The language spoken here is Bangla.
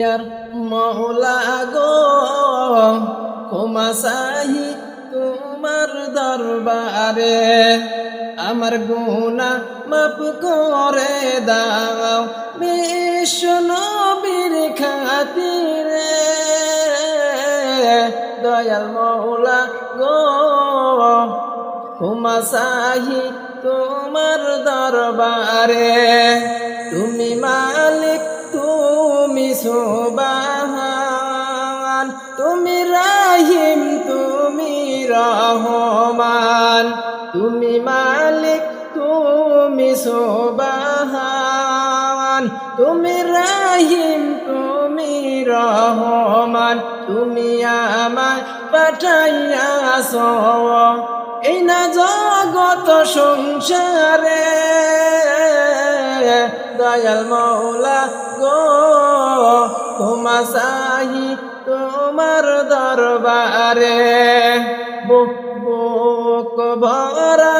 মৌলা গো, ক্ষমা চাহি তোমার দরবারে। আমার গুণা মাপ করে দাও বিষ্ণবীর খাতিরে। দয়াল মৌলা গো, ক্ষমা চাহি তোমার দরবারে। তুমি সুবাহান তুমি রাহিম, তুমি রহমান। তুমি মালিক, তুমি সুবাহান তুমি রাহিম, তুমি রহমান। তুমি আমায় পাঠাইয়াছ। এই না জগত সংসারে, দয়াল মৌলা গো চাহি তোমার দরবারে বুক বুক ভরা